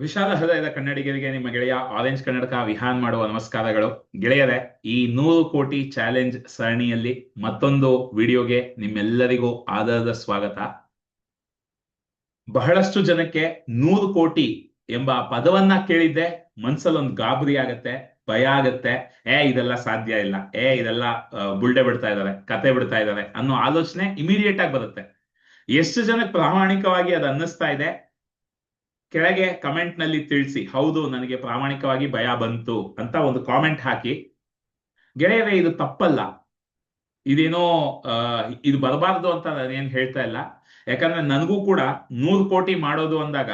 ವಿಶಾಲ ಹೃದಯದ ಕನ್ನಡಿಗರಿಗೆ ನಿಮ್ಮ ಗೆಳೆಯ ಆರೆಂಜ್ ಕನ್ನಡಕ ವಿಹಾನ್ ಮಾಡುವ ನಮಸ್ಕಾರಗಳು. ಗೆಳೆಯರೆ, ಈ ನೂರು ಕೋಟಿ ಚಾಲೆಂಜ್ ಸರಣಿಯಲ್ಲಿ ಮತ್ತೊಂದು ವಿಡಿಯೋಗೆ ನಿಮ್ಮೆಲ್ಲರಿಗೂ ಆಧಾರದ ಸ್ವಾಗತ. ಬಹಳಷ್ಟು ಜನಕ್ಕೆ ನೂರು ಕೋಟಿ ಎಂಬ ಪದವನ್ನ ಕೇಳಿದ್ದೆ. ಮನ್ಸಲ್ಲೊಂದು ಗಾಬರಿ ಆಗತ್ತೆ, ಭಯ ಆಗತ್ತೆ. ಏ, ಇದೆಲ್ಲ ಸಾಧ್ಯ ಇಲ್ಲ. ಏ, ಇದೆಲ್ಲ ಬುಲ್ಡೆ ಬಿಡ್ತಾ ಇದ್ದಾರೆ, ಕತೆ ಬಿಡ್ತಾ ಇದಾರೆ ಅನ್ನೋ ಆಲೋಚನೆ ಇಮಿಡಿಯೇಟ್ ಆಗಿ ಬರುತ್ತೆ. ಎಷ್ಟು ಜನಕ್ಕೆ ಪ್ರಾಮಾಣಿಕವಾಗಿ ಅದು ಅನ್ನಿಸ್ತಾ ಇದೆ? ಕೆಳಗೆ ಕಮೆಂಟ್ನಲ್ಲಿ ತಿಳಿಸಿ, ಹೌದು, ನನಗೆ ಪ್ರಾಮಾಣಿಕವಾಗಿ ಭಯ ಬಂತು ಅಂತ ಒಂದು ಕಾಮೆಂಟ್ ಹಾಕಿ. ಗೆಳೆಯರೇ, ಇದು ತಪ್ಪಲ್ಲ. ಇದೇನೋ ಇದು ಬರಬಾರದು ಅಂತ ನಾನೇನ್ ಹೇಳ್ತಾ ಇಲ್ಲ. ಯಾಕಂದ್ರೆ ನನಗೂ ಕೂಡ ನೂರು ಕೋಟಿ ಮಾಡೋದು ಅಂದಾಗ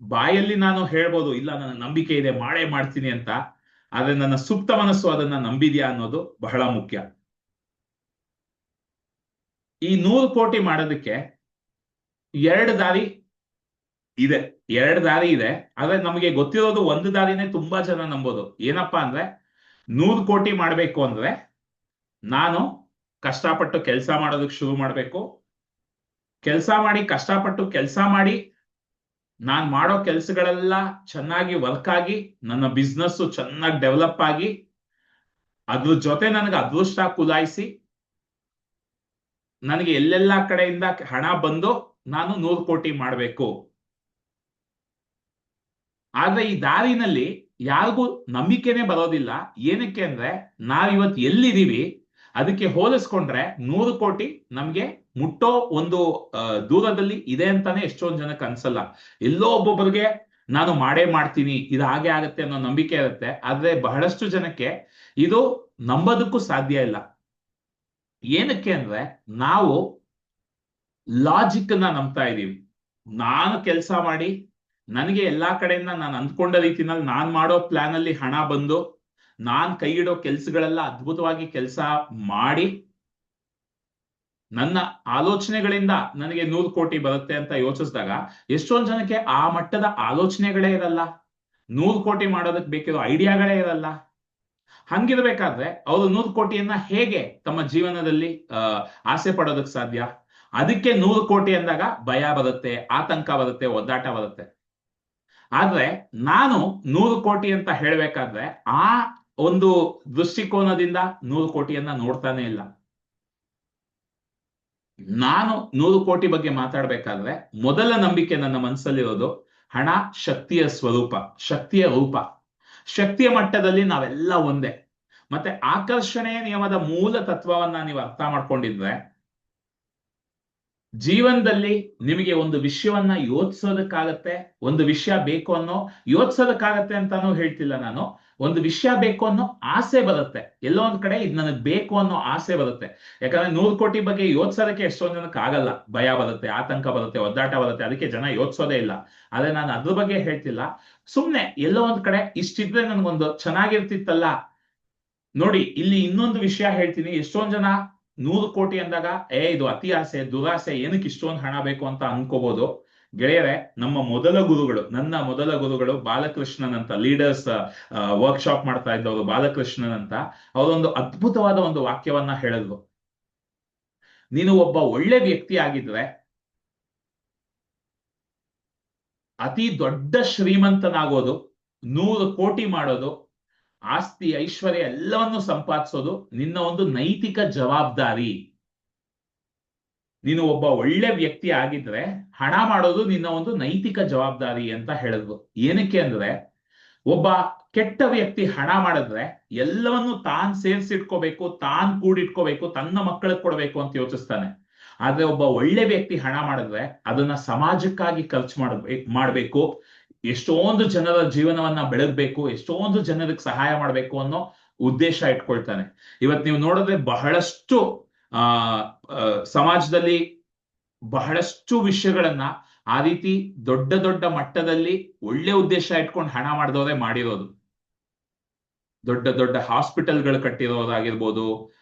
ಬಾಯಲ್ಲಿ ನಾನು ಹೇಳ್ಬೋದು, ಇಲ್ಲ, ನನ್ನ ನಂಬಿಕೆ ಇದೆ, ಮಾಡೇ ಮಾಡ್ತೀನಿ ಅಂತ. ಆದ್ರೆ ನನ್ನ ಸುಪ್ತ ಮನಸ್ಸು ಅದನ್ನ ನಂಬಿದ್ಯಾ ಅನ್ನೋದು ಬಹಳ ಮುಖ್ಯ. ಈ ನೂರು ಕೋಟಿ ಮಾಡೋದಕ್ಕೆ ಎರಡು ದಾರಿ ಇದೆ, ಎರಡು ದಾರಿ ಇದೆ. ಆದ್ರೆ ನಮಗೆ ಗೊತ್ತಿರೋದು ಒಂದು ದಾರಿನೇ ತುಂಬಾ ಜನ ನಂಬೋದು. ಏನಪ್ಪಾ ಅಂದ್ರೆ ನೂರು ಕೋಟಿ ಮಾಡ್ಬೇಕು ಅಂದ್ರೆ ನಾನು ಕಷ್ಟಪಟ್ಟು ಕೆಲಸ ಮಾಡೋದಕ್ಕೆ ಶುರು ಮಾಡ್ಬೇಕು. ಕೆಲಸ ಮಾಡಿ, ಕಷ್ಟಪಟ್ಟು ಕೆಲಸ ಮಾಡಿ ನಾನ್ ಮಾಡೋ ಕೆಲ್ಸಗಳೆಲ್ಲ ಚೆನ್ನಾಗಿ ವರ್ಕ್ ಆಗಿ, ನನ್ನ ಬಿಸ್ನೆಸ್ ಚೆನ್ನಾಗಿ ಡೆವಲಪ್ ಆಗಿ, ಅದ್ರ ಜೊತೆ ನನಗೆ ಅದೃಷ್ಟ ಕುಲಾಯಿಸಿ, ನನಗೆ ಎಲ್ಲೆಲ್ಲ ಕಡೆಯಿಂದ ಹಣ ಬಂದು ನಾನು ನೂರು ಕೋಟಿ ಮಾಡಬೇಕು. ಆದ್ರೆ ಈ ದಾರಿನಲ್ಲಿ ಯಾರಿಗೂ ನಂಬಿಕೆನೆ ಬರೋದಿಲ್ಲ. ಏನಕ್ಕೆ ಅಂದ್ರೆ ನಾವಿವತ್ತು ಎಲ್ಲಿದ್ದೀವಿ? ಅದಕ್ಕೆ ಹೋಲಿಸ್ಕೊಂಡ್ರೆ ನೂರು ಕೋಟಿ ನಮ್ಗೆ ಮುಟ್ಟೋ ಒಂದು ದೂರದಲ್ಲಿ ಇದೆ ಅಂತಾನೆ ಎಷ್ಟೊಂದ್ ಜನಕ್ಕೆ ಅನ್ಸಲ್ಲ. ಎಲ್ಲೋ ಒಬ್ಬೊಬ್ಬರಿಗೆ ನಾನು ಮಾಡೇ ಮಾಡ್ತೀನಿ, ಇದು ಹಾಗೆ ಆಗತ್ತೆ ಅನ್ನೋ ನಂಬಿಕೆ ಇರುತ್ತೆ. ಆದ್ರೆ ಬಹಳಷ್ಟು ಜನಕ್ಕೆ ಇದು ನಂಬೋದಕ್ಕೂ ಸಾಧ್ಯ ಇಲ್ಲ. ಏನಕ್ಕೆ ಅಂದ್ರೆ ನಾವು ಲಾಜಿಕ್ನ ನಂಬ್ತಾ ಇದೀವಿ ನಾನು ಕೆಲಸ ಮಾಡಿ ನನಗೆ ಎಲ್ಲಾ ಕಡೆಯಿಂದ ನಾನು ಅಂದ್ಕೊಂಡ ರೀತಿನಲ್ಲಿ ನಾನ್ ಮಾಡೋ ಪ್ಲಾನ್ ಅಲ್ಲಿ ಹಣ ಬಂದು ನಾನ್ ಕೈ ಇಡೋ ಕೆಲ್ಸಗಳೆಲ್ಲ ಅದ್ಭುತವಾಗಿ ಕೆಲಸ ಮಾಡಿ ನನ್ನ ಆಲೋಚನೆಗಳಿಂದ ನನಗೆ ನೂರು ಕೋಟಿ ಬರುತ್ತೆ ಅಂತ ಯೋಚಿಸಿದಾಗ ಎಷ್ಟೊಂದು ಜನಕ್ಕೆ ಆ ಮಟ್ಟದ ಆಲೋಚನೆಗಳೇ ಇರಲ್ಲ. ನೂರು ಕೋಟಿ ಮಾಡೋದಕ್ಕೆ ಬೇಕಿರೋ ಐಡಿಯಾಗಳೇ ಇರಲ್ಲ. ಹಂಗಿರ್ಬೇಕಾದ್ರೆ ಅವರು ನೂರು ಕೋಟಿಯನ್ನ ಹೇಗೆ ತಮ್ಮ ಜೀವನದಲ್ಲಿ ಆಸೆ ಪಡೋದಕ್ಕೆ ಸಾಧ್ಯ? ಅದಕ್ಕೆ ನೂರು ಕೋಟಿ ಅಂದಾಗ ಭಯ ಬರುತ್ತೆ, ಆತಂಕ ಬರುತ್ತೆ, ಒದ್ದಾಟ ಬರುತ್ತೆ. ಆದ್ರೆ ನಾನು ನೂರು ಕೋಟಿ ಅಂತ ಹೇಳ್ಬೇಕಾದ್ರೆ ಆ ಒಂದು ದೃಷ್ಟಿಕೋನದಿಂದ ನೂರು ಕೋಟಿಯನ್ನ ನೋಡ್ತಾನೆ ಇಲ್ಲ. ನಾನು ನೂರು ಕೋಟಿ ಬಗ್ಗೆ ಮಾತಾಡ್ಬೇಕಾದ್ರೆ ಮೊದಲ ನಂಬಿಕೆ ನನ್ನ ಮನಸ್ಸಲ್ಲಿರೋದು ಹಣ ಶಕ್ತಿಯ ಸ್ವರೂಪ, ಶಕ್ತಿಯ ರೂಪ. ಶಕ್ತಿಯ ಮಟ್ಟದಲ್ಲಿ ನಾವೆಲ್ಲ ಒಂದೇ. ಮತ್ತೆ ಆಕರ್ಷಣೆಯ ನಿಯಮದ ಮೂಲ ತತ್ವವನ್ನ ನೀವು ಅರ್ಥ ಮಾಡ್ಕೊಂಡಿದ್ರೆ ಜೀವನದಲ್ಲಿ ನಿಮಗೆ ಒಂದು ವಿಷಯವನ್ನ ಯೋಚಿಸೋದಕ್ಕಾಗತ್ತೆ? ಒಂದು ವಿಷಯ ಬೇಕು ಅನ್ನೋ? ಯೋಚಿಸೋದಕ್ಕಾಗತ್ತೆ ಅಂತಾನು ಹೇಳ್ತಿಲ್ಲ ನಾನು. ಒಂದು ವಿಷಯ ಬೇಕು ಅನ್ನೋ ಆಸೆ ಬರುತ್ತೆ. ಎಲ್ಲೋ ಒಂದ್ ಕಡೆ ಇದು ನನಗೆ ಬೇಕು ಅನ್ನೋ ಆಸೆ ಬರುತ್ತೆ. ಯಾಕಂದ್ರೆ ನೂರು ಕೋಟಿ ಬಗ್ಗೆ ಯೋಚಿಸೋದಕ್ಕೆ ಎಷ್ಟೊಂದ್ ಜನಕ್ಕೆ ಆಗಲ್ಲ. ಭಯ ಬರುತ್ತೆ, ಆತಂಕ ಬರುತ್ತೆ, ಒದ್ದಾಟ ಬರುತ್ತೆ. ಅದಕ್ಕೆ ಜನ ಯೋಚಿಸೋದೇ ಇಲ್ಲ. ಆದ್ರೆ ನಾನು ಅದ್ರ ಬಗ್ಗೆ ಹೇಳ್ತಿಲ್ಲ. ಸುಮ್ನೆ ಎಲ್ಲೋ ಒಂದ್ ಕಡೆ ಇಷ್ಟಿದ್ರೆ ನನ್ಗೊಂದು ಚೆನ್ನಾಗಿರ್ತಿತ್ತಲ್ಲ. ನೋಡಿ, ಇಲ್ಲಿ ಇನ್ನೊಂದು ವಿಷಯ ಹೇಳ್ತೀನಿ. ಎಷ್ಟೊಂದ್ ಜನ ನೂರು ಕೋಟಿ ಅಂದಾಗ, ಏ, ಇದು ಅತಿ ಆಸೆ, ದುರಾಸೆ, ಏನಕ್ಕೆ ಇಷ್ಟೊಂದು ಹಣ ಬೇಕು ಅಂತ ಅನ್ಕೋಬಹುದು ಗೆಳೆಯರೆ, ನಮ್ಮ ಮೊದಲ ಗುರುಗಳು, ನನ್ನ ಮೊದಲ ಗುರುಗಳು ಬಾಲಕೃಷ್ಣನ್ ಅಂತ ಲೀಡರ್ಸ್ ವರ್ಕ್ಶಾಪ್ ಮಾಡ್ತಾ ಇದ್ದವರು ಬಾಲಕೃಷ್ಣನ್ ಅಂತ ಅವರೊಂದು ಅದ್ಭುತವಾದ ಒಂದು ವಾಕ್ಯವನ್ನ ಹೇಳಿದ್ರು. ನೀನು ಒಬ್ಬ ಒಳ್ಳೆ ವ್ಯಕ್ತಿ ಆಗಿದ್ರೆ, ಅತಿ ದೊಡ್ಡ ಶ್ರೀಮಂತನಾಗೋದು, ನೂರು ಕೋಟಿ ಮಾಡೋದು ಆಸ್ತಿ ಐಶ್ವರ್ಯ ಎಲ್ಲವನ್ನು ಸಂಪಾದಿಸೋದು ನಿನ್ನ ಒಂದು ನೈತಿಕ ಜವಾಬ್ದಾರಿ. ನೀನು ಒಬ್ಬ ಒಳ್ಳೆ ವ್ಯಕ್ತಿ ಆಗಿದ್ರೆ ಹಣ ಮಾಡೋದು ನಿನ್ನ ಒಂದು ನೈತಿಕ ಜವಾಬ್ದಾರಿ ಅಂತ ಹೇಳಿದ್ರು. ಏನಕ್ಕೆ ಅಂದ್ರೆ ಒಬ್ಬ ಕೆಟ್ಟ ವ್ಯಕ್ತಿ ಹಣ ಮಾಡಿದ್ರೆ ಎಲ್ಲವನ್ನು ತಾನ್ ಸೇರ್ಸಿಟ್ಕೋಬೇಕು, ತಾನ್ ಕೂಡಿಟ್ಕೋಬೇಕು, ತನ್ನ ಮಕ್ಕಳಿಗೆ ಕೊಡಬೇಕು ಅಂತ ಯೋಚಿಸ್ತಾನೆ. ಆದ್ರೆ ಒಬ್ಬ ಒಳ್ಳೆ ವ್ಯಕ್ತಿ ಹಣ ಮಾಡಿದ್ರೆ ಅದನ್ನ ಸಮಾಜಕ್ಕಾಗಿ ಖರ್ಚು ಮಾಡಬೇಕು ಮಾಡ್ಬೇಕು ಎಷ್ಟೊಂದು ಜನರ ಜೀವನವನ್ನ ಬೆಳಗ್ಬೇಕು ಎಷ್ಟೊಂದು ಜನರಿಗೆ ಸಹಾಯ ಮಾಡ್ಬೇಕು ಅನ್ನೋ ಉದ್ದೇಶ ಇಟ್ಕೊಳ್ತಾನೆ. ಇವತ್ ನೀವು ನೋಡಿದ್ರೆ ಬಹಳಷ್ಟು, ಆ ಸಮಾಜದಲ್ಲಿ ಬಹಳಷ್ಟು ವಿಷಯಗಳನ್ನ ಆ ರೀತಿ ದೊಡ್ಡ ದೊಡ್ಡ ಮಟ್ಟದಲ್ಲಿ ಒಳ್ಳೆ ಉದ್ದೇಶ ಇಟ್ಕೊಂಡು ಹಣ ಮಾಡಿದವರೇ ಮಾಡಿರೋದು. ದೊಡ್ಡ ದೊಡ್ಡ ಹಾಸ್ಪಿಟಲ್ಗಳು ಕಟ್ಟಿರೋದಾಗಿರ್ಬೋದು.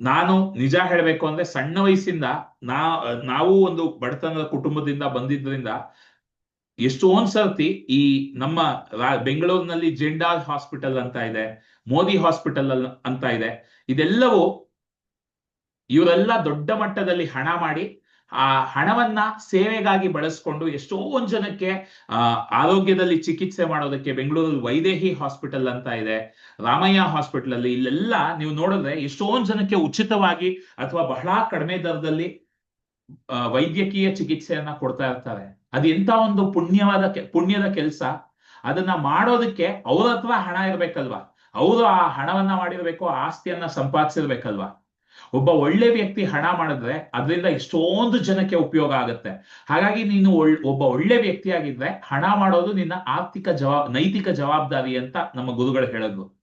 ನಾನು ನಿಜ ಹೇಳ್ಬೇಕು ಅಂದ್ರೆ ಸಣ್ಣ ವಯಸ್ಸಿಂದ ನಾ, ನಾವು ಒಂದು ಬಡತನದ ಕುಟುಂಬದಿಂದ ಬಂದಿದ್ರಿಂದ ಎಷ್ಟೊಂದ್ ಸರ್ತಿ ಈ ನಮ್ಮ ಬೆಂಗಳೂರಿನಲ್ಲಿ ಜೆಂಡಾಲ್ ಹಾಸ್ಪಿಟಲ್ ಅಂತ ಇದೆ, ಮೋದಿ ಹಾಸ್ಪಿಟಲ್ ಅಂತ ಇದೆ. ಇದೆಲ್ಲವೂ ಇವರೆಲ್ಲ ದೊಡ್ಡ ಮಟ್ಟದಲ್ಲಿ ಹಣ ಮಾಡಿ, ಆ ಹಣವನ್ನ ಸೇವೆಗಾಗಿ ಬಳಸ್ಕೊಂಡು ಎಷ್ಟೋ ಒಂದ್ ಜನಕ್ಕೆ ಆರೋಗ್ಯದಲ್ಲಿ ಚಿಕಿತ್ಸೆ ಮಾಡೋದಕ್ಕೆ ಬೆಂಗಳೂರು ವೈದೇಹಿ ಹಾಸ್ಪಿಟಲ್ ಅಂತ ಇದೆ, ರಾಮಯ್ಯ ಹಾಸ್ಪಿಟಲ್ ಅಲ್ಲಿ ಇಲ್ಲೆಲ್ಲ ನೀವು ನೋಡಿದ್ರೆ ಎಷ್ಟೊಂದ್ ಜನಕ್ಕೆ ಉಚಿತವಾಗಿ ಅಥವಾ ಬಹಳ ಕಡಿಮೆ ದರದಲ್ಲಿ ವೈದ್ಯಕೀಯ ಚಿಕಿತ್ಸೆಯನ್ನ ಕೊಡ್ತಾ ಇರ್ತಾರೆ. ಅದು ಎಂತ ಒಂದು ಪುಣ್ಯವಾದ ಪುಣ್ಯದ ಕೆಲಸ? ಅದನ್ನ ಮಾಡೋದಕ್ಕೆ ಅವ್ರ ಹತ್ರ ಹಣ ಇರ್ಬೇಕಲ್ವಾ? ಅವರು ಆ ಹಣವನ್ನ ಮಾಡಿರ್ಬೇಕು ಆಸ್ತಿಯನ್ನ ಸಂಪಾದಿಸಿರ್ಬೇಕಲ್ವಾ? ಒಬ್ಬ ಒಳ್ಳೆ ವ್ಯಕ್ತಿ ಹಣ ಮಾಡಿದ್ರೆ ಅದರಿಂದ ಎಷ್ಟೊಂದು ಜನಕ್ಕೆ ಉಪಯೋಗ ಆಗುತ್ತೆ. ಹಾಗಾಗಿ ನೀನು ಒಬ್ಬ ಒಳ್ಳೆ ವ್ಯಕ್ತಿಯಾಗಿದ್ರೆ ಹಣ ಮಾಡೋದು ನಿನ್ನ ಆರ್ಥಿಕ ಜವಾಬ್, ನೈತಿಕ ಜವಾಬ್ದಾರಿ ಅಂತ ನಮ್ಮ ಗುರುಗಳು ಹೇಳಿದ್ರು.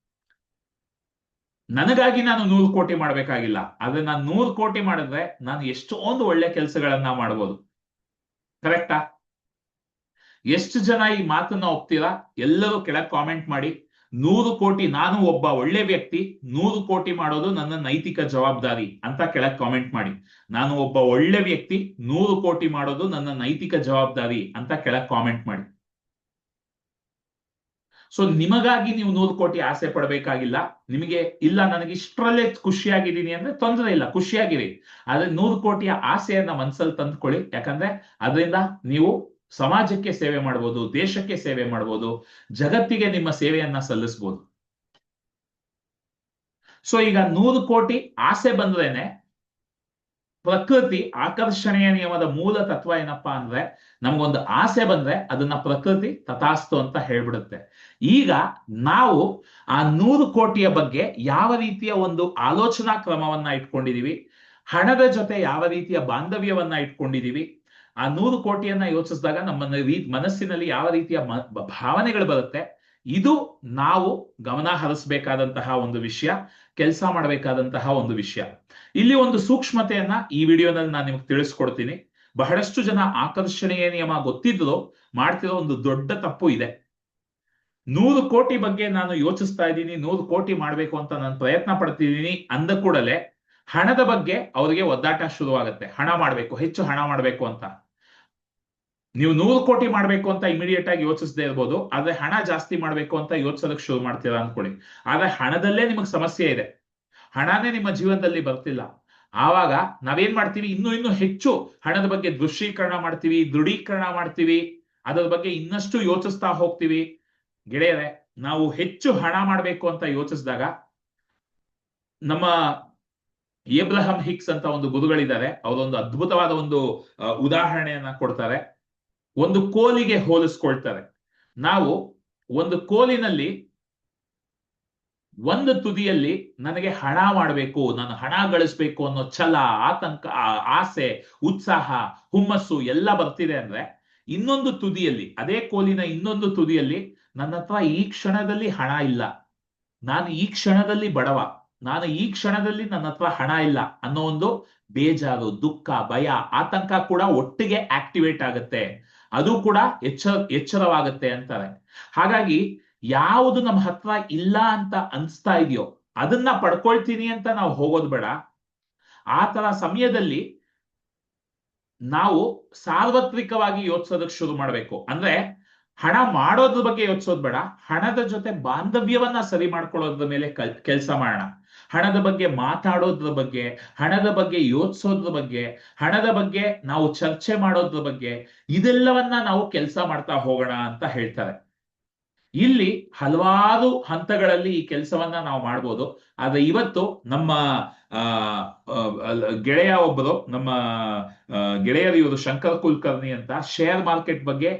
ನನಗಾಗಿ ನಾನು ನೂರು ಕೋಟಿ ಮಾಡ್ಬೇಕಾಗಿಲ್ಲ. ಆದ್ರೆ ನಾನು ನೂರು ಕೋಟಿ ಮಾಡಿದ್ರೆ ನಾನು ಎಷ್ಟೊಂದು ಒಳ್ಳೆ ಕೆಲಸಗಳನ್ನ ಮಾಡ್ಬೋದು. ಕರೆಕ್ಟಾ ಎಷ್ಟು ಜನ ಈ ಮಾತನ್ನ ಒಪ್ತೀರಾ? ಎಲ್ಲರೂ ಕೆಳಗೆ ಕಾಮೆಂಟ್ ಮಾಡಿ. ನೂರು ಕೋಟಿ ನಾನು ಒಬ್ಬ ಒಳ್ಳೆ ವ್ಯಕ್ತಿ, ನೂರು ಕೋಟಿ ಮಾಡೋದು ನನ್ನ ನೈತಿಕ ಜವಾಬ್ದಾರಿ ಅಂತ ಕೆಳಗೆ ಕಾಮೆಂಟ್ ಮಾಡಿ. ನಾನು ಒಬ್ಬ ಒಳ್ಳೆ ವ್ಯಕ್ತಿ, ನೂರು ಕೋಟಿ ಮಾಡೋದು ನನ್ನ ನೈತಿಕ ಜವಾಬ್ದಾರಿ ಅಂತ ಕೆಳಗೆ ಕಾಮೆಂಟ್ ಮಾಡಿ. ಸೊ ನಿಮಗಾಗಿ ನೀವು ನೂರು ಕೋಟಿ ಆಸೆ ಪಡಬೇಕಾಗಿಲ್ಲ. ನಿಮಗೆ ಇಲ್ಲ, ನನಗೆ ಇಷ್ಟರಲ್ಲೇ ಖುಷಿಯಾಗಿದ್ದೀನಿ ಅಂದ್ರೆ ತೊಂದರೆ ಇಲ್ಲ, ಖುಷಿಯಾಗಿರಿ. ಆದ್ರೆ ನೂರು ಕೋಟಿಯ ಆಸೆಯನ್ನ ಮನಸ್ಸಲ್ಲಿ ತಂದ್ಕೊಳ್ಳಿ. ಯಾಕಂದ್ರೆ, ಅದರಿಂದ ನೀವು ಸಮಾಜಕ್ಕೆ ಸೇವೆ ಮಾಡ್ಬೋದು, ದೇಶಕ್ಕೆ ಸೇವೆ ಮಾಡ್ಬೋದು, ಜಗತ್ತಿಗೆ ನಿಮ್ಮ ಸೇವೆಯನ್ನ ಸಲ್ಲಿಸ್ಬೋದು. ಸೊ ಈಗ ನೂರು ಕೋಟಿ ಆಸೆ ಬಂದ್ರೇನೆ ಪ್ರಕೃತಿ ಆಕರ್ಷಣೆಯ ನಿಯಮದ ಮೂಲ ತತ್ವ ಏನಪ್ಪಾ ಅಂದ್ರೆ ನಮಗೊಂದು ಆಸೆ ಬಂದ್ರೆ ಅದನ್ನ ಪ್ರಕೃತಿ ತಥಾಸ್ತು ಅಂತ ಹೇಳ್ಬಿಡುತ್ತೆ. ಈಗ ನಾವು ಆ ನೂರು ಕೋಟಿಯ ಬಗ್ಗೆ ಯಾವ ರೀತಿಯ ಒಂದು ಆಲೋಚನಾ ಕ್ರಮವನ್ನ ಇಟ್ಕೊಂಡಿದೀವಿ, ಹಣದ ಜೊತೆ ಯಾವ ರೀತಿಯ ಬಾಂಧವ್ಯವನ್ನ ಇಟ್ಕೊಂಡಿದೀವಿ ಆ ನೂರು ಕೋಟಿಯನ್ನ ಯೋಚಿಸಿದಾಗ ನಮ್ಮ ಮನಸ್ಸಿನಲ್ಲಿ ಯಾವ ರೀತಿಯ ಭಾವನೆಗಳು ಬರುತ್ತೆ, ಇದು ನಾವು ಗಮನ ಹರಿಸಬೇಕಾದಂತಹ ಒಂದು ವಿಷಯ, ಕೆಲಸ ಮಾಡಬೇಕಾದಂತಹ ಒಂದು ವಿಷಯ. ಇಲ್ಲಿ ಒಂದು ಸೂಕ್ಷ್ಮತೆಯನ್ನ ಈ ವಿಡಿಯೋನಲ್ಲಿ ನಾನು ನಿಮ್ಗೆ ತಿಳಿಸ್ಕೊಡ್ತೀನಿ. ಬಹಳಷ್ಟು ಜನ ಆಕರ್ಷಣೆಯ ನಿಯಮ ಗೊತ್ತಿದ್ರು ಮಾಡ್ತಿರೋ ಒಂದು ದೊಡ್ಡ ತಪ್ಪು ಇದೆ. ನೂರು ಕೋಟಿ ಬಗ್ಗೆ ನಾನು ಯೋಚಿಸ್ತಾ ಇದ್ದೀನಿ, ನೂರು ಕೋಟಿ ಮಾಡಬೇಕು ಅಂತ ನಾನು ಪ್ರಯತ್ನ ಪಡ್ತಿದ್ದೀನಿ ಅಂದ ಕೂಡಲೇ ಹಣದ ಬಗ್ಗೆ ಅವರಿಗೆ ಒದ್ದಾಟ ಶುರುವಾಗುತ್ತೆ. ಹಣ ಮಾಡಬೇಕು, ಹೆಚ್ಚು ಹಣ ಮಾಡಬೇಕು ಅಂತ. ನೀವು ನೂರು ಕೋಟಿ ಮಾಡ್ಬೇಕು ಅಂತ ಇಮಿಡಿಯೇಟ್ ಆಗಿ ಯೋಚಿಸದೇ ಇರ್ಬೋದು, ಆದ್ರೆ ಹಣ ಜಾಸ್ತಿ ಮಾಡ್ಬೇಕು ಅಂತ ಯೋಚಿಸೋದಕ್ಕೆ ಶುರು ಮಾಡ್ತೀರಾ ಅನ್ಕೊಳ್ಳಿ. ಆದ್ರೆ ಹಣದಲ್ಲೇ ನಿಮಗೆ ಸಮಸ್ಯೆ ಇದೆ. ಹಣನೇ ನಿಮ್ಮ ಜೀವನದಲ್ಲಿ ಬರ್ತಿಲ್ಲ. ಆವಾಗ ನಾವೇನ್ ಮಾಡ್ತೀವಿ? ಇನ್ನು ಇನ್ನು ಹೆಚ್ಚು ಹಣದ ಬಗ್ಗೆ ದೃಶ್ಯೀಕರಣ ಮಾಡ್ತೀವಿ, ದೃಢೀಕರಣ ಮಾಡ್ತೀವಿ, ಅದರ ಬಗ್ಗೆ ಇನ್ನಷ್ಟು ಯೋಚಿಸ್ತಾ ಹೋಗ್ತೀವಿ. ಗೆಳೆಯರೆ, ನಾವು ಹೆಚ್ಚು ಹಣ ಮಾಡಬೇಕು ಅಂತ ಯೋಚಿಸಿದಾಗ ನಮ್ಮ ಏಬ್ರಹಂ ಹಿಕ್ಸ್ ಅಂತ ಒಂದು ಗುರುಗಳಿದ್ದಾರೆ. ಅವರೊಂದು ಅದ್ಭುತವಾದ ಒಂದು ಉದಾಹರಣೆಯನ್ನ ಕೊಡ್ತಾರೆ. ಒಂದು ಕೋಲಿಗೆ ಹೋಲಿಸ್ಕೊಳ್ತಾರೆ. ನಾವು ಒಂದು ಕೋಲಿನಲ್ಲಿ ಒಂದು ತುದಿಯಲ್ಲಿ ನನಗೆ ಹಣ ಮಾಡಬೇಕು, ನಾನು ಹಣ ಗಳಿಸ್ಬೇಕು ಅನ್ನೋ ಛಲ, ಆತಂಕ ಆಸೆ, ಉತ್ಸಾಹ, ಹುಮ್ಮಸ್ಸು ಎಲ್ಲ ಬರ್ತಿದೆ ಅಂದ್ರೆ ಇನ್ನೊಂದು ತುದಿಯಲ್ಲಿ, ಅದೇ ಕೋಲಿನ ಇನ್ನೊಂದು ತುದಿಯಲ್ಲಿ ನನ್ನ ಹತ್ರ ಈ ಕ್ಷಣದಲ್ಲಿ ಹಣ ಇಲ್ಲ. ನಾನು ಈ ಕ್ಷಣದಲ್ಲಿ ಬಡವ, ನಾನು ಈ ಕ್ಷಣದಲ್ಲಿ ನನ್ನ ಹತ್ರ ಹಣ ಇಲ್ಲ ಅನ್ನೋ ಒಂದು ಬೇಜಾರು, ದುಃಖ, ಭಯ, ಆತಂಕ ಕೂಡ ಒಟ್ಟಿಗೆ ಆಕ್ಟಿವೇಟ್ ಆಗುತ್ತೆ. ಅದು ಕೂಡ ಎಚ್ಚರ ಎಚ್ಚರವಾಗುತ್ತೆ ಅಂತಾರೆ. ಹಾಗಾಗಿ ಯಾವುದು ನಮ್ಮ ಹತ್ರ ಇಲ್ಲ ಅಂತ ಅನ್ಸ್ತಾ ಇದೆಯೋ ಅದನ್ನ ಪಡ್ಕೊಳ್ತೀನಿ ಅಂತ ನಾವು ಹೋಗೋದು ಬೇಡ. ಆ ತರ ಸಮಯದಲ್ಲಿ ನಾವು ಸಾರ್ವತ್ರಿಕವಾಗಿ ಯೋಚಿಸೋದಕ್ಕೆ ಶುರು ಮಾಡಬೇಕು. ಅಂದ್ರೆ ಹಣ ಮಾಡೋದ್ರ ಬಗ್ಗೆ ಯೋಚಿಸೋದು ಬೇಡ. ಹಣದ ಜೊತೆ ಬಾಂಧವ್ಯವನ್ನ ಸರಿ ಮಾಡ್ಕೊಳ್ಳೋದ್ರ ಮೇಲೆ ಕೆಲಸ ಮಾಡೋಣ. ಹಣದ ಬಗ್ಗೆ ಮಾತಾಡೋದ್ರ ಬಗ್ಗೆ, ಹಣದ ಬಗ್ಗೆ ಯೋಚಿಸೋದ್ರ ಬಗ್ಗೆ, ಹಣದ ಬಗ್ಗೆ ನಾವು ಚರ್ಚೆ ಮಾಡೋದ್ರ ಬಗ್ಗೆ ಇದೆಲ್ಲವನ್ನ ನಾವು ಕೆಲಸ ಮಾಡ್ತಾ ಹೋಗೋಣ ಅಂತ ಹೇಳ್ತಾರೆ. ಇಲ್ಲಿ ಹಲವಾರು ಹಂತಗಳಲ್ಲಿ ಈ ಕೆಲಸವನ್ನ ನಾವು ಮಾಡ್ಬೋದು. ಆದ್ರೆ ಇವತ್ತು ನಮ್ಮ ಗೆಳೆಯ ಒಬ್ಬರು ನಮ್ಮ ಗೆಳೆಯರು ಇವರು ಶಂಕರ್ ಕುಲಕರ್ಣಿ ಅಂತ ಶೇರ್ ಮಾರ್ಕೆಟ್ ಬಗ್ಗೆ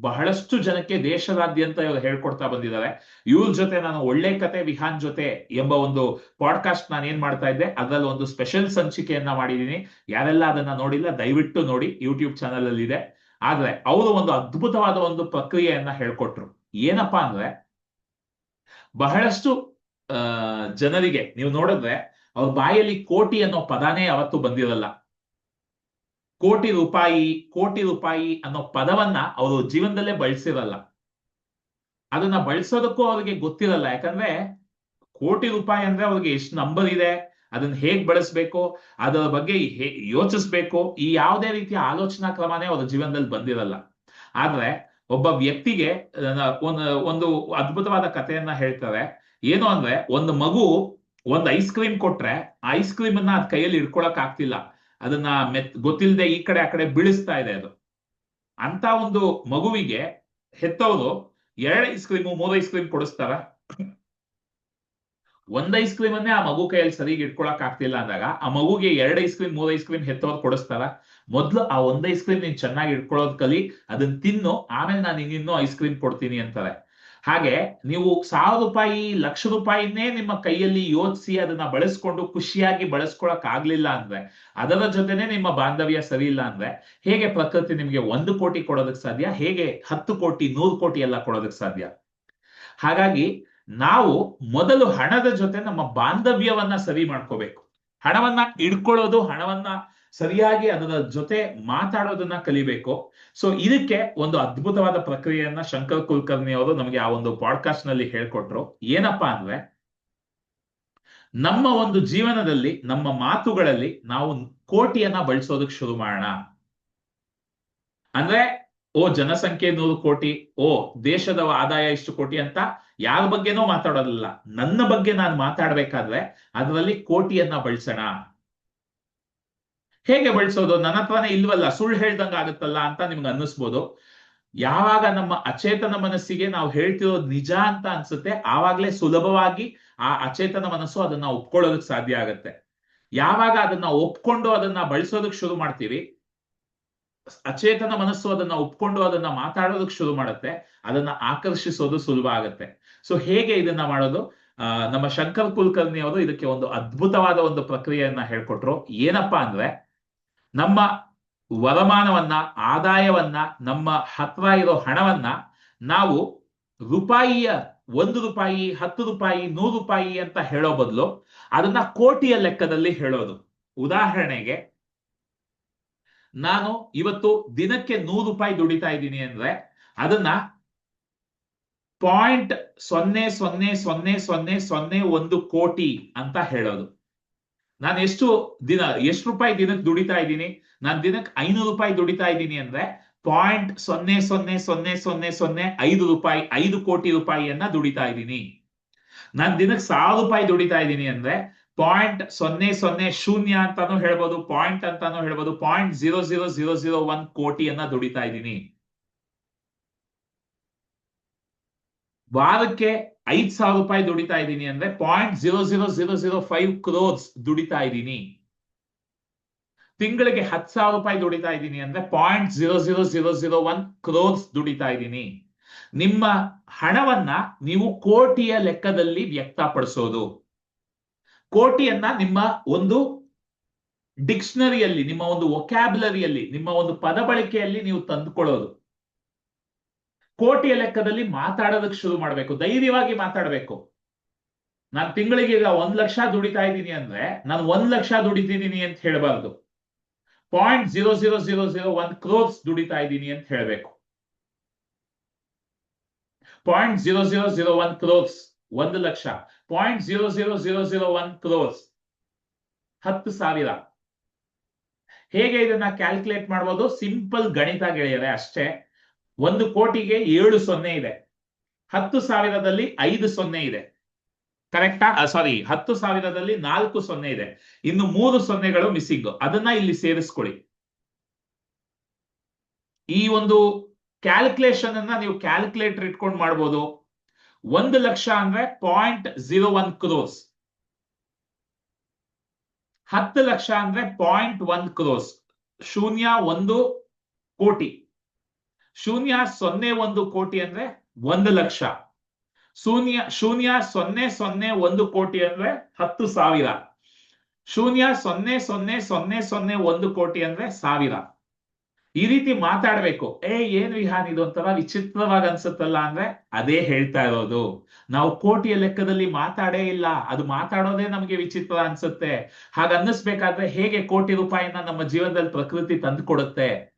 ಬಹಳಷ್ಟು ಜನಕ್ಕೆ ದೇಶದಾದ್ಯಂತ ಇವಾಗ ಹೇಳ್ಕೊಡ್ತಾ ಬಂದಿದ್ದಾರೆ ಇವ್ರ ಜೊತೆ ನಾನು ಒಳ್ಳೆ ಕತೆ ವಿಹಾನ್ ಜೊತೆ ಎಂಬ ಒಂದು ಪಾಡ್ಕಾಸ್ಟ್ ನಾನು ಏನ್ ಮಾಡ್ತಾ ಇದ್ದೆ, ಅದ್ರಲ್ಲಿ ಒಂದು ಸ್ಪೆಷಲ್ ಸಂಚಿಕೆಯನ್ನ ಮಾಡಿದೀನಿ. ಯಾರೆಲ್ಲ ಅದನ್ನ ನೋಡಿಲ್ಲ, ದಯವಿಟ್ಟು ನೋಡಿ ಯೂಟ್ಯೂಬ್ ಚಾನಲ್ ಅಲ್ಲಿ ಇದೆ ಆದ್ರೆ ಅವರು ಒಂದು ಅದ್ಭುತವಾದ ಒಂದು ಪ್ರಕ್ರಿಯೆಯನ್ನ ಹೇಳ್ಕೊಟ್ರು. ಏನಪ್ಪಾ ಅಂದ್ರೆ, ಬಹಳಷ್ಟು ಜನರಿಗೆ, ನೀವು ನೋಡಿದ್ರೆ ಅವ್ರ ಬಾಯಲ್ಲಿ ಕೋಟಿ ಅನ್ನೋ ಪದಾನೇ ಅವತ್ತು ಬಂದಿರಲ್ಲ. ಕೋಟಿ ರೂಪಾಯಿ ಕೋಟಿ ರೂಪಾಯಿ ಅನ್ನೋ ಪದವನ್ನ ಅವರು ಜೀವನದಲ್ಲೇ ಬಳಸಿರಲ್ಲ. ಅದನ್ನ ಬಳಸೋದಕ್ಕೂ ಅವ್ರಿಗೆ ಗೊತ್ತಿರಲ್ಲ. ಯಾಕಂದ್ರೆ ಕೋಟಿ ರೂಪಾಯಿ ಅಂದ್ರೆ ಅವ್ರಿಗೆ ಎಷ್ಟು ನಂಬರ್ ಇದೆ, ಅದನ್ನ ಹೇಗ್ ಬಳಸ್ಬೇಕು, ಅದರ ಬಗ್ಗೆ ಯೋಚಿಸ್ಬೇಕು. ಈ ಯಾವುದೇ ರೀತಿಯ ಆಲೋಚನಾ ಕ್ರಮನೇ ಅವ್ರ ಜೀವನದಲ್ಲಿ ಬಂದಿರಲ್ಲ. ಆದ್ರೆ ಒಬ್ಬ ವ್ಯಕ್ತಿಗೆ ಒಂದು ಅದ್ಭುತವಾದ ಕಥೆಯನ್ನ ಹೇಳ್ತಾರೆ. ಏನು ಅಂದ್ರೆ, ಒಂದು ಮಗು ಒಂದು ಐಸ್ ಕ್ರೀಮ್ ಕೊಟ್ರೆ ಐಸ್ ಕ್ರೀಮ್ ಅನ್ನ ಅದ್ ಕೈಯಲ್ಲಿ ಇಟ್ಕೊಳಕ್ ಆಗ್ತಿಲ್ಲ. ಅದನ್ನ ಮೆತ್ ಗೊತ್ತಿಲ್ಲದೆ ಈ ಕಡೆ, ಆ ಕಡೆ ಬೀಳಿಸ್ತಾ ಇದೆ ಅದು. ಅಂತ ಒಂದು ಮಗುವಿಗೆ ಹೆತ್ತವರು ಎರಡು ಐಸ್ ಕ್ರೀಮು ಮೂರು ಐಸ್ ಕ್ರೀಮ್ ಕೊಡಿಸ್ತಾರ? ಒಂದ್ ಐಸ್ ಕ್ರೀಮ್ ಅನ್ನೇ ಆ ಮಗು ಕೈಯಲ್ಲಿ ಸರಿಗೆ ಇಟ್ಕೊಳಕ್ ಆಗ್ತಿಲ್ಲ ಅಂದಾಗ, ಆ ಮಗುಗೆ ಎರಡು ಐಸ್ ಕ್ರೀಮ್ ಮೂರ್ ಐಸ್ ಕ್ರೀಮ್ ಹೆತ್ತವ್ರು ಕೊಡಿಸ್ತಾರ? ಮೊದ್ಲು ಆ ಒಂದ್ ಐಸ್ ಕ್ರೀಮ್ ನೀನ್ ಚೆನ್ನಾಗಿ ಇಟ್ಕೊಳ್ಳೋದ್ ಕಲಿ ಅದನ್ನ ತಿನ್ನು, ಆಮೇಲೆ ನಾನು ಇನ್ನಿನ್ನೂ ಐಸ್ ಕ್ರೀಮ್ ಕೊಡ್ತೀನಿ ಅಂತಾರೆ. ಹಾಗೆ ನೀವು ಸಾವಿರ ರೂಪಾಯಿ, ಲಕ್ಷ ರೂಪಾಯಿನೇ ನಿಮ್ಮ ಕೈಯಲ್ಲಿ ಯೋಚಿಸಿ ಅದನ್ನ ಬಳಸ್ಕೊಂಡು ಖುಷಿಯಾಗಿ ಬಳಸ್ಕೊಳಕ್ ಆಗ್ಲಿಲ್ಲ ಅಂದ್ರೆ, ಅದರ ಜೊತೆನೆ ನಿಮ್ಮ ಬಾಂಧವ್ಯ ಸರಿ ಇಲ್ಲ ಅಂದ್ರೆ, ಹೇಗೆ ಪ್ರಕೃತಿ ನಿಮ್ಗೆ ಒಂದು ಕೋಟಿ ಕೊಡೋದಕ್ ಸಾಧ್ಯ? ಹೇಗೆ ಹತ್ತು ಕೋಟಿ, ನೂರು ಕೋಟಿ ಎಲ್ಲ ಕೊಡೋದಕ್ ಸಾಧ್ಯ? ಹಾಗಾಗಿ ನಾವು ಮೊದಲು ಹಣದ ಜೊತೆ ನಮ್ಮ ಬಾಂಧವ್ಯವನ್ನ ಸರಿ ಮಾಡ್ಕೋಬೇಕು. ಹಣವನ್ನ ಇಡ್ಕೊಳ್ಳೋದು ಹಣವನ್ನ ಸರಿಯಾಗಿ ಅದರ ಜೊತೆ ಮಾತಾಡೋದನ್ನ ಕಲಿಬೇಕು. ಸೊ ಇದಕ್ಕೆ ಒಂದು ಅದ್ಭುತವಾದ ಪ್ರಕ್ರಿಯೆಯನ್ನ ಶಂಕರ್ ಕುಲಕರ್ಣಿ ಅವರು ನಮಗೆ ಆ ಒಂದು ಪಾಡ್ಕಾಸ್ಟ್ನಲ್ಲಿ ಹೇಳ್ಕೊಟ್ರು. ಏನಪ್ಪಾ ಅಂದ್ರೆ, ನಮ್ಮ ಒಂದು ಜೀವನದಲ್ಲಿ, ನಮ್ಮ ಮಾತುಗಳಲ್ಲಿ ನಾವು ಕೋಟಿಯನ್ನ ಬಳಸೋದಕ್ಕೆ ಶುರು ಮಾಡೋಣ. ಅಂದ್ರೆ, ಓ ಜನಸಂಖ್ಯೆ ನೂರು ಕೋಟಿ, ಓ ದೇಶದ ಆದಾಯ ಇಷ್ಟು ಕೋಟಿ ಅಂತ ಯಾರ ಬಗ್ಗೆನೂ ಮಾತಾಡೋದಿಲ್ಲ. ನನ್ನ ಬಗ್ಗೆ ನಾನು ಮಾತಾಡ್ಬೇಕಾದ್ರೆ, ಅದರಲ್ಲಿ ಕೋಟಿಯನ್ನ ಬಳಸೋಣ. ಹೇಗೆ ಬಳಸೋದು? ನನ್ನ ಹತ್ರನೇ ಇಲ್ವಲ್ಲ, ಸುಳ್ಳು ಹೇಳ್ದಂಗ ಆಗುತ್ತಲ್ಲ ಅಂತ ನಿಮ್ಗೆ ಅನ್ನಿಸ್ಬೋದು. ಯಾವಾಗ ನಮ್ಮ ಅಚೇತನ ಮನಸ್ಸಿಗೆ ನಾವು ಹೇಳ್ತಿರೋ ನಿಜ ಅಂತ ಅನ್ಸುತ್ತೆ, ಆವಾಗ್ಲೇ ಸುಲಭವಾಗಿ ಆ ಅಚೇತನ ಮನಸ್ಸು ಅದನ್ನ ಒಪ್ಕೊಳ್ಳೋದಕ್ ಸಾಧ್ಯ ಆಗತ್ತೆ. ಯಾವಾಗ ಅದನ್ನ ಒಪ್ಕೊಂಡು ಅದನ್ನ ಬಳಸೋದಕ್ ಶುರು ಮಾಡ್ತೀವಿ, ಅಚೇತನ ಮನಸ್ಸು ಅದನ್ನ ಒಪ್ಕೊಂಡು ಅದನ್ನ ಮಾತಾಡೋದಕ್ ಶುರು ಮಾಡುತ್ತೆ, ಅದನ್ನ ಆಕರ್ಷಿಸೋದು ಸುಲಭ ಆಗತ್ತೆ. ಸೊ ಹೇಗೆ ಇದನ್ನ ಮಾಡೋದು? ನಮ್ಮ ಶಂಕರ್ ಕುಲಕರ್ಣಿ ಅವರು ಇದಕ್ಕೆ ಒಂದು ಅದ್ಭುತವಾದ ಒಂದು ಪ್ರಕ್ರಿಯೆಯನ್ನ ಹೇಳ್ಕೊಟ್ರು. ಏನಪ್ಪಾ ಅಂದ್ರೆ ನಮ್ಮ ವರಮಾನವನ್ನ, ಆದಾಯವನ್ನ, ನಮ್ಮ ಹತ್ರ ಇರೋ ಹಣವನ್ನ ನಾವು ರೂಪಾಯಿಯ ಒಂದು ರೂಪಾಯಿ, ಹತ್ತು ರೂಪಾಯಿ, ನೂರು ರೂಪಾಯಿ ಅಂತ ಹೇಳೋ ಬದಲು ಅದನ್ನ ಕೋಟಿಯ ಲೆಕ್ಕದಲ್ಲಿ ಹೇಳೋದು. ಉದಾಹರಣೆಗೆ, ನಾನು ಇವತ್ತು ದಿನಕ್ಕೆ ನೂರು ರೂಪಾಯಿ ದುಡಿತಾ ಇದ್ದೀನಿ ಅಂದ್ರೆ ಅದನ್ನ ಪಾಯಿಂಟ್ ಸೊನ್ನೆ ಸೊನ್ನೆ ಸೊನ್ನೆ ಸೊನ್ನೆ ಸೊನ್ನೆ ಒಂದು ಕೋಟಿ ಅಂತ ಹೇಳೋದು. ನಾನು ಎಷ್ಟು ದಿನ, ಎಷ್ಟು ರೂಪಾಯಿ ದಿನಕ್ಕೆ ದುಡಿತಾ ಇದ್ದೀನಿ? ನಾನು ದಿನಕ್ಕೆ ಐನೂರು ರೂಪಾಯಿ ದುಡಿತಾ ಇದ್ದೀನಿ ಅಂದ್ರೆ ಪಾಯಿಂಟ್ ಸೊನ್ನೆ ಸೊನ್ನೆ ಸೊನ್ನೆ ಸೊನ್ನೆ ಸೊನ್ನೆ ಐದು ರೂಪಾಯಿ, ಐದು ಕೋಟಿ ರೂಪಾಯಿಯನ್ನ ದುಡಿತಾ ಇದ್ದೀನಿ. ನಾನು ದಿನಕ್ಕೆ ಸಾವಿರ ರೂಪಾಯಿ ದುಡಿತಾ ಇದ್ದೀನಿ ಅಂದ್ರೆ ಪಾಯಿಂಟ್ ಸೊನ್ನೆ ಸೊನ್ನೆ ಶೂನ್ಯ ಅಂತಾನು ಹೇಳ್ಬೋದು ಪಾಯಿಂಟ್ ಅಂತಾನು ಹೇಳ್ಬೋದು point zero zero zero zero one ಕೋಟಿಯನ್ನ ದುಡಿತಾ ಇದ್ದೀನಿ. ವಾರಕ್ಕೆ ಐದ್ ಸಾವಿರ ರೂಪಾಯಿ ದುಡಿತಾ ಇದ್ದೀನಿ ಅಂದ್ರೆ point zero zero zero zero five crores ದುಡಿತಾ ಇದ್ದೀನಿ. ತಿಂಗಳಿಗೆ ಹತ್ತು ಸಾವಿರ ರೂಪಾಯಿ ದುಡಿತಾ ಇದ್ದೀನಿ ಅಂದ್ರೆ point zero zero zero zero one crores ದುಡಿತಾ ಇದ್ದೀನಿ. ನಿಮ್ಮ ಹಣವನ್ನ ನೀವು ಕೋಟಿಯ ಲೆಕ್ಕದಲ್ಲಿ ವ್ಯಕ್ತಪಡಿಸೋದು. ಕೋಟಿಯನ್ನ ನಿಮ್ಮ ಒಂದು ಡಿಕ್ಷನರಿಯಲ್ಲಿ, ನಿಮ್ಮ ಒಂದು ಒಕ್ಯಾಬುಲರಿಯಲ್ಲಿ ನಿಮ್ಮ ಒಂದು ಪದ ಬಳಕೆಯಲ್ಲಿ ನೀವು ತಂದುಕೊಳ್ಳೋದು. ಕೋಟಿಯ ಲೆಕ್ಕದಲ್ಲಿ ಮಾತಾಡೋದಕ್ಕೆ ಶುರು ಮಾಡಬೇಕು. ಧೈರ್ಯವಾಗಿ ಮಾತಾಡಬೇಕು. ನಾನು ತಿಂಗಳಿಗೆ ಈಗ ಒಂದ್ ಲಕ್ಷ ದುಡಿತಾ ಇದ್ದೀನಿ ಅಂದ್ರೆ ನಾನು ಒಂದ್ ಲಕ್ಷ ದುಡಿತಿದ್ದೀನಿ ಅಂತ ಹೇಳಬಾರ್ದು. Point zero zero zero zero one crores ದುಡಿತಾ ಇದ್ದೀನಿ ಅಂತ ಹೇಳಬೇಕು. Point zero zero zero one crores, ಒಂದು lakh. Point zero zero zero zero one crores, ಹತ್ತು ಸಾವಿರ. ಹೇಗೆ ಇದನ್ನ ಕ್ಯಾಲ್ಕುಲೇಟ್ ಮಾಡ್ಬೋದು? ಸಿಂಪಲ್ ಗಣಿತ ಗೆಳೆಯರೆ ಅಷ್ಟೇ. ಒಂದು ಕೋಟಿಗೆ ಏಳು ಸೊನ್ನೆ ಇದೆ. ಹತ್ತು ಸಾವಿರದಲ್ಲಿ ಐದು ಸೊನ್ನೆ ಇದೆ. ಕರೆಕ್ಟಾ ಸಾರಿ ಹತ್ತು ಸಾವಿರದಲ್ಲಿ ನಾಲ್ಕು ಸೊನ್ನೆ ಇದೆ. ಇನ್ನು ಮೂರು ಸೊನ್ನೆಗಳು ಮಿಸ್ಸಿಂಗ್ ಅದನ್ನ ಇಲ್ಲಿ ಸೇರಿಸ್ಕೊಳ್ಳಿ. ಈ ಒಂದು ಕ್ಯಾಲ್ಕುಲೇಷನ್ ಅನ್ನ ನೀವು ಕ್ಯಾಲ್ಕುಲೇಟರ್ ಇಟ್ಕೊಂಡು ಮಾಡ್ಬೋದು. ಒಂದು ಲಕ್ಷ ಅಂದ್ರೆ ಪಾಯಿಂಟ್ ಜೀರೋ ಒನ್ ಕ್ರೋಸ್ ಹತ್ತು ಲಕ್ಷ ಅಂದ್ರೆ ಪಾಯಿಂಟ್ ಒನ್ ಕ್ರೋಸ್ ಶೂನ್ಯ ಒಂದು ಕೋಟಿ. ಶೂನ್ಯ ಸೊನ್ನೆ ಒಂದು ಕೋಟಿ ಅಂದ್ರೆ ಒಂದು ಲಕ್ಷ. ಶೂನ್ಯ ಶೂನ್ಯ ಸೊನ್ನೆ ಸೊನ್ನೆ ಒಂದು ಕೋಟಿ ಅಂದ್ರೆ ಹತ್ತು ಸಾವಿರ. ಶೂನ್ಯ ಸೊನ್ನೆ ಸೊನ್ನೆ ಸೊನ್ನೆ ಸೊನ್ನೆ ಒಂದು ಕೋಟಿ ಅಂದ್ರೆ ಸಾವಿರ. ಈ ರೀತಿ ಮಾತಾಡ್ಬೇಕು. ಏ, ಏನ್ ವಿಹಾನ್ ಇದು ಒಂಥರ ವಿಚಿತ್ರವಾಗಿ ಅನ್ಸುತ್ತಲ್ಲ ಅಂದ್ರೆ ಅದೇ ಹೇಳ್ತಾ ಇರೋದು. ನಾವು ಕೋಟಿಯ ಲೆಕ್ಕದಲ್ಲಿ ಮಾತಾಡೇ ಇಲ್ಲ. ಅದು ಮಾತಾಡೋದೇ ನಮಗೆ ವಿಚಿತ್ರ ಅನ್ಸುತ್ತೆ. ಹಾಗ ಅನ್ನಿಸ್ಬೇಕಾದ್ರೆ ಹೇಗೆ ಕೋಟಿ ರೂಪಾಯಿನ ನಮ್ಮ ಜೀವನದಲ್ಲಿ ಪ್ರಕೃತಿ ತಂದು ಕೊಡುತ್ತೆ?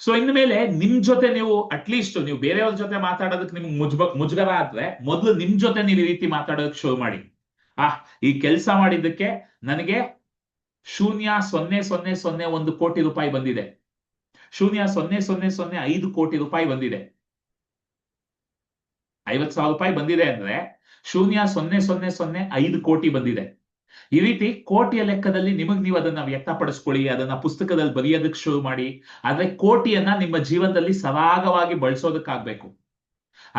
ಸೊ ಇನ್ಮೇಲೆ ನಿಮ್ ಜೊತೆ ನೀವು ಅಟ್ಲೀಸ್ಟ್ ನೀವು ಬೇರೆಯವ್ರ ಜೊತೆ ಮಾತಾಡೋದಕ್ಕೆ ನಿಮ್ಗೆ ಮುಜ್ ಮುಜುಗರ ಆದ್ರೆ ಮೊದಲು ನಿಮ್ ಜೊತೆ ನೀವು ಈ ರೀತಿ ಮಾತಾಡೋದಕ್ಕೆ ಶುರು ಮಾಡಿ. ಆ, ಈ ಕೆಲಸ ಮಾಡಿದ್ದಕ್ಕೆ ನನಗೆ ಶೂನ್ಯ ಸೊನ್ನೆ ಸೊನ್ನೆ ಸೊನ್ನೆ ಒಂದು ಕೋಟಿ ರೂಪಾಯಿ ಬಂದಿದೆ. ಶೂನ್ಯ ಸೊನ್ನೆ ಸೊನ್ನೆ ಸೊನ್ನೆ ಐದು ಕೋಟಿ ರೂಪಾಯಿ ಬಂದಿದೆ. ಐವತ್ ಸಾವಿರ ರೂಪಾಯಿ ಬಂದಿದೆ ಅಂದ್ರೆ ಶೂನ್ಯ ಸೊನ್ನೆ ಸೊನ್ನೆ ಸೊನ್ನೆ ಐದು ಕೋಟಿ ಬಂದಿದೆ. ಈ ರೀತಿ ಕೋಟಿಯ ಲೆಕ್ಕದಲ್ಲಿ ನಿಮಗ್ ನೀವು ಅದನ್ನ ವ್ಯಕ್ತಪಡಿಸ್ಕೊಳ್ಳಿ, ಅದನ್ನ ಪುಸ್ತಕದಲ್ಲಿ ಬರೆಯೋದಕ್ಕೆ ಶುರು ಮಾಡಿ. ಆದ್ರೆ ಕೋಟಿಯನ್ನ ನಿಮ್ಮ ಜೀವನದಲ್ಲಿ ಸರಾಗವಾಗಿ ಬಳಸೋದಕ್ಕಾಗ್ಬೇಕು.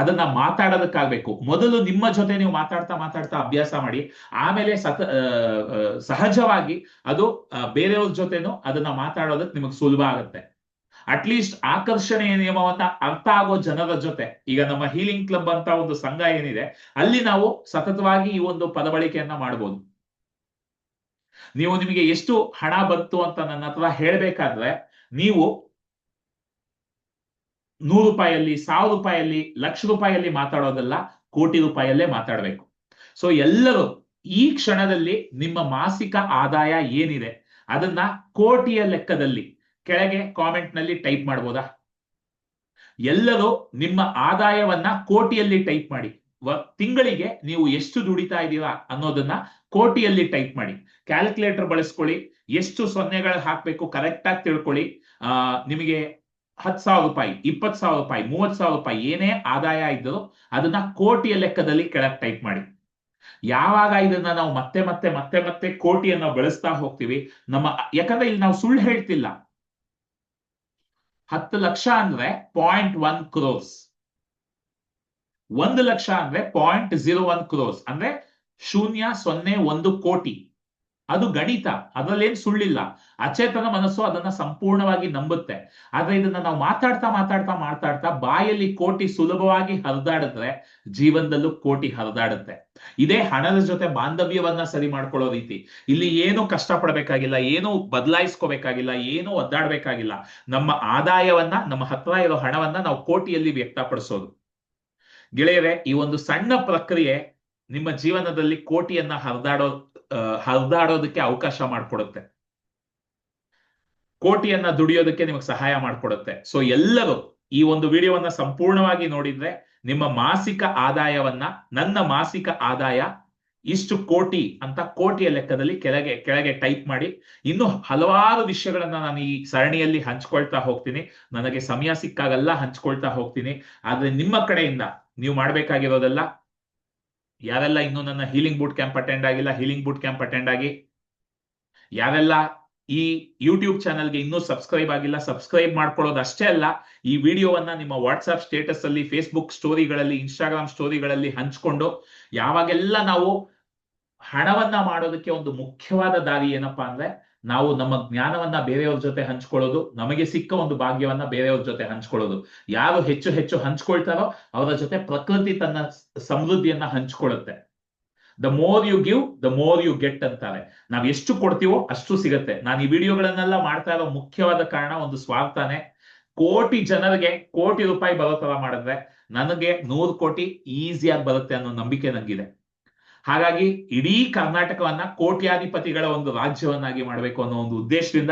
ಅದನ್ನ ಮಾತಾಡೋದಕ್ಕಾಗ್ಬೇಕು. ಮೊದಲು ನಿಮ್ಮ ಜೊತೆ ನೀವು ಮಾತಾಡ್ತಾ ಮಾತಾಡ್ತಾ ಅಭ್ಯಾಸ ಮಾಡಿ, ಆಮೇಲೆ ಸತ ಸಹಜವಾಗಿ ಅದು ಬೇರೆಯವ್ರ ಜೊತೆನೂ ಅದನ್ನ ಮಾತಾಡೋದಕ್ಕೆ ನಿಮಗೆ ಸುಲಭ ಆಗುತ್ತೆ. ಅಟ್ಲೀಸ್ಟ್ ಆಕರ್ಷಣೆಯ ನಿಯಮವನ್ನ ಅರ್ಥ ಆಗೋ ಜನರ ಜೊತೆ, ಈಗ ನಮ್ಮ ಹೀಲಿಂಗ್ ಕ್ಲಬ್ ಅಂತ ಒಂದು ಸಂಘ ಏನಿದೆ, ಅಲ್ಲಿ ನಾವು ಸತತವಾಗಿ ಈ ಒಂದು ಪದಬಳಿಕೆಯನ್ನ ಮಾಡಬಹುದು ನೀವು ನಿಮಗೆ ಎಷ್ಟು ಹಣ ಬಂತು ಅಂತ ನನ್ನ ಹತ್ರ ಹೇಳ್ಬೇಕಾದ್ರೆ, ನೀವು ನೂರು ರೂಪಾಯಲ್ಲಿ, ಸಾವಿರ ರೂಪಾಯಲ್ಲಿ, ಲಕ್ಷ ರೂಪಾಯಲ್ಲಿ ಮಾತಾಡೋದಲ್ಲ, ಕೋಟಿ ರೂಪಾಯಲ್ಲೇ ಮಾತಾಡಬೇಕು. ಸೊ ಎಲ್ಲರೂ ಈ ಕ್ಷಣದಲ್ಲಿ ನಿಮ್ಮ ಮಾಸಿಕ ಆದಾಯ ಏನಿದೆ, ಅದನ್ನ ಕೋಟಿಯ ಲೆಕ್ಕದಲ್ಲಿ, ಕೆಳಗೆ ಕಾಮೆಂಟ್ನಲ್ಲಿ ಟೈಪ್ ಮಾಡ್ಬೋದಾ? ಎಲ್ಲರೂ ನಿಮ್ಮ ಆದಾಯವನ್ನ ಕೋಟಿಯಲ್ಲಿ ಟೈಪ್ ಮಾಡಿ. ತಿಂಗಳಿಗೆ ನೀವು ಎಷ್ಟು ದುಡಿತಾ ಇದ್ದೀರಾ ಅನ್ನೋದನ್ನ ಕೋಟಿಯಲ್ಲಿ ಟೈಪ್ ಮಾಡಿ. ಕ್ಯಾಲ್ಕುಲೇಟರ್ ಬಳಸ್ಕೊಳ್ಳಿ. ಎಷ್ಟು ಸೊನ್ನೆಗಳು ಹಾಕ್ಬೇಕು ಕರೆಕ್ಟ್ ಆಗಿ ತಿಳ್ಕೊಳ್ಳಿ. ನಿಮಗೆ ಹತ್ ಸಾವಿರ ರೂಪಾಯಿ ಇಪ್ಪತ್ ಸಾವಿರ ರೂಪಾಯಿ ಮೂವತ್ ಸಾವಿರ ರೂಪಾಯಿ ಏನೇ ಆದಾಯ ಇದ್ದರೂ ಅದನ್ನ ಕೋಟಿಯ ಲೆಕ್ಕದಲ್ಲಿ ಕೆಳಗೆ ಟೈಪ್ ಮಾಡಿ. ಯಾವಾಗ ಇದನ್ನ ನಾವು ಮತ್ತೆ ಮತ್ತೆ ಮತ್ತೆ ಮತ್ತೆ ಕೋಟಿಯನ್ನ ಬಳಸ್ತಾ ಹೋಗ್ತೀವಿ, ನಮ್ಮ, ಯಾಕಂದ್ರೆ ಇಲ್ಲಿ ನಾವು ಸುಳ್ಳು ಹೇಳ್ತಿಲ್ಲ. ಹತ್ತು ಲಕ್ಷ ಅಂದ್ರೆ ಪಾಯಿಂಟ್ ಒನ್ ಕ್ರೋಸ್ ಒಂದು ಲಕ್ಷ ಅಂದ್ರೆ ಪಾಯಿಂಟ್ ಜೀರೋ ಒನ್ ಕ್ರೋಸ್ ಅಂದ್ರೆ ಶೂನ್ಯ, ಸೊನ್ನೆ, ಒಂದು ಕೋಟಿ. ಅದು ಗಣಿತ, ಅದ್ರಲ್ಲೇನ್ ಸುಳ್ಳಿಲ್ಲ. ಅಚೇತನ ಮನಸ್ಸು ಅದನ್ನ ಸಂಪೂರ್ಣವಾಗಿ ನಂಬುತ್ತೆ. ಆದ್ರೆ ಇದನ್ನ ನಾವು ಮಾತಾಡ್ತಾ ಮಾತಾಡ್ತಾ ಮಾತಾಡ್ತಾ ಬಾಯಲ್ಲಿ ಕೋಟಿ ಸುಲಭವಾಗಿ ಹರಿದಾಡಿದ್ರೆ ಜೀವನದಲ್ಲೂ ಕೋಟಿ ಹರಿದಾಡುತ್ತೆ. ಇದೇ ಹಣದ ಜೊತೆ ಬಾಂಧವ್ಯವನ್ನ ಸರಿ ಮಾಡ್ಕೊಳ್ಳೋ ರೀತಿ. ಇಲ್ಲಿ ಏನು ಕಷ್ಟ ಪಡಬೇಕಾಗಿಲ್ಲ ಏನು ಬದಲಾಯಿಸ್ಕೋಬೇಕಾಗಿಲ್ಲ, ಏನು ಒದ್ದಾಡ್ಬೇಕಾಗಿಲ್ಲ. ನಮ್ಮ ಆದಾಯವನ್ನ, ನಮ್ಮ ಹತ್ರ ಇರೋ ಹಣವನ್ನ ನಾವು ಕೋಟಿಯಲ್ಲಿ ವ್ಯಕ್ತಪಡಿಸೋದು. ಗೆಳೆಯರೆ, ಈ ಒಂದು ಸಣ್ಣ ಪ್ರಕ್ರಿಯೆ ನಿಮ್ಮ ಜೀವನದಲ್ಲಿ ಕೋಟಿಯನ್ನ ಹರಿದಾಡೋ ಹರಿದಾಡೋದಕ್ಕೆ ಅವಕಾಶ ಮಾಡಿಕೊಡುತ್ತೆ. ಕೋಟಿಯನ್ನ ದುಡಿಯೋದಕ್ಕೆ ನಿಮಗೆ ಸಹಾಯ ಮಾಡಿಕೊಡುತ್ತೆ. ಸೊ ಎಲ್ಲರೂ ಈ ಒಂದು ವಿಡಿಯೋವನ್ನ ಸಂಪೂರ್ಣವಾಗಿ ನೋಡಿದ್ರೆ ನಿಮ್ಮ ಮಾಸಿಕ ಆದಾಯವನ್ನ, ನನ್ನ ಮಾಸಿಕ ಆದಾಯ ಇಷ್ಟು ಕೋಟಿ ಅಂತ ಕೋಟಿಯ ಲೆಕ್ಕದಲ್ಲಿ ಕೆಳಗೆ ಕೆಳಗೆ ಟೈಪ್ ಮಾಡಿ. ಇನ್ನು ಹಲವಾರು ವಿಷಯಗಳನ್ನ ನಾನು ಈ ಸರಣಿಯಲ್ಲಿ ಹಂಚ್ಕೊಳ್ತಾ ಹೋಗ್ತೀನಿ. ನನಗೆ ಸಮಯ ಸಿಕ್ಕಾಗೆಲ್ಲ, ಹಂಚ್ಕೊಳ್ತಾ ಹೋಗ್ತೀನಿ. ಆದ್ರೆ ನಿಮ್ಮ ಕಡೆಯಿಂದ ನೀವು ಮಾಡ್ಬೇಕಾಗಿರೋದೆಲ್ಲ ಯಾರೆಲ್ಲ ಇನ್ನೂ ನನ್ನ ಹೀಲಿಂಗ್ ಬೂಟ್ ಕ್ಯಾಂಪ್ ಅಟೆಂಡ್ ಆಗಿಲ್ಲ ಹೀಲಿಂಗ್ ಬೂಟ್ ಕ್ಯಾಂಪ್ ಅಟೆಂಡ್ ಆಗಿ, ಯಾರೆಲ್ಲ ಈ ಯೂಟ್ಯೂಬ್ ಚಾನಲ್ಗೆ ಇನ್ನೂ ಸಬ್ಸ್ಕ್ರೈಬ್ ಆಗಿಲ್ಲ ಸಬ್ಸ್ಕ್ರೈಬ್ ಮಾಡ್ಕೊಳ್ಳೋದು ಅಷ್ಟೇ ಅಲ್ಲ, ಈ ವಿಡಿಯೋವನ್ನ ನಿಮ್ಮ ವಾಟ್ಸ್ಆಪ್ ಸ್ಟೇಟಸ್ ಅಲ್ಲಿ ಫೇಸ್ಬುಕ್ ಸ್ಟೋರಿಗಳಲ್ಲಿ ಇನ್ಸ್ಟಾಗ್ರಾಮ್ ಸ್ಟೋರಿಗಳಲ್ಲಿ ಹಂಚ್ಕೊಂಡು, ಯಾವಾಗೆಲ್ಲ ನಾವು ಹಣವನ್ನ ಮಾಡೋದಕ್ಕೆ ಒಂದು ಮುಖ್ಯವಾದ ದಾರಿ ಏನಪ್ಪಾ ಅಂದ್ರೆ ನಾವು ನಮ್ಮ ಜ್ಞಾನವನ್ನ ಬೇರೆಯವ್ರ ಜೊತೆ ಹಂಚ್ಕೊಳ್ಳೋದು, ನಮಗೆ ಸಿಕ್ಕ ಒಂದು ಭಾಗ್ಯವನ್ನ ಬೇರೆಯವ್ರ ಜೊತೆ ಹಂಚ್ಕೊಳ್ಳೋದು. ಯಾರು ಹೆಚ್ಚು ಹೆಚ್ಚು ಹಂಚ್ಕೊಳ್ತಾರೋ ಅವರ ಜೊತೆ ಪ್ರಕೃತಿ ತನ್ನ ಸಮೃದ್ಧಿಯನ್ನ ಹಂಚ್ಕೊಳ್ಳುತ್ತೆ. The more you give the more you get ಅಂತಾರೆ. ನಾವ್ ಎಷ್ಟು ಕೊಡ್ತೀವೋ ಅಷ್ಟು ಸಿಗತ್ತೆ. ನಾನು ಈ ವಿಡಿಯೋಗಳನ್ನೆಲ್ಲ ಮಾಡ್ತಾ ಇರೋ ಮುಖ್ಯವಾದ ಕಾರಣ ಒಂದು ಸ್ವಾರ್ಥನೆ. ಕೋಟಿ ಜನರಿಗೆ ಕೋಟಿ ರೂಪಾಯಿ ಬರೋ ತರ ಮಾಡಿದ್ರೆ ನನಗೆ ನೂರು ಕೋಟಿ ಈಸಿಯಾಗಿ ಬರುತ್ತೆ ಅನ್ನೋ ನಂಬಿಕೆ ನಂಗಿದೆ. ಹಾಗಾಗಿ ಇಡೀ ಕರ್ನಾಟಕವನ್ನ ಕೋಟ್ಯಾಧಿಪತಿಗಳ ಒಂದು ರಾಜ್ಯವನ್ನಾಗಿ ಮಾಡಬೇಕು ಅನ್ನೋ ಒಂದು ಉದ್ದೇಶದಿಂದ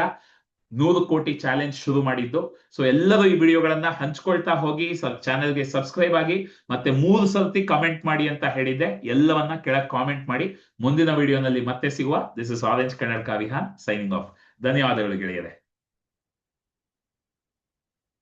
ನೂರು ಕೋಟಿ ಚಾಲೆಂಜ್ ಶುರು ಮಾಡಿದ್ದು. ಸೊ ಎಲ್ಲರೂ ಈ ವಿಡಿಯೋಗಳನ್ನ ಹಂಚ್ಕೊಳ್ತಾ ಹೋಗಿ ಚಾನೆಲ್ಗೆ ಸಬ್ಸ್ಕ್ರೈಬ್ ಆಗಿ, ಮತ್ತೆ ಮೂರು ಸರ್ತಿ ಕಮೆಂಟ್ ಮಾಡಿ ಅಂತ ಹೇಳಿದ್ದೆ. ಎಲ್ಲವನ್ನ ಕೆಳಗೆ ಕಾಮೆಂಟ್ ಮಾಡಿ. ಮುಂದಿನ ವಿಡಿಯೋನಲ್ಲಿ ಮತ್ತೆ ಸಿಗುವ. This is orange Kannada Vihan signing off ಧನ್ಯವಾದಗಳು ಗೆಳೆಯರೆ.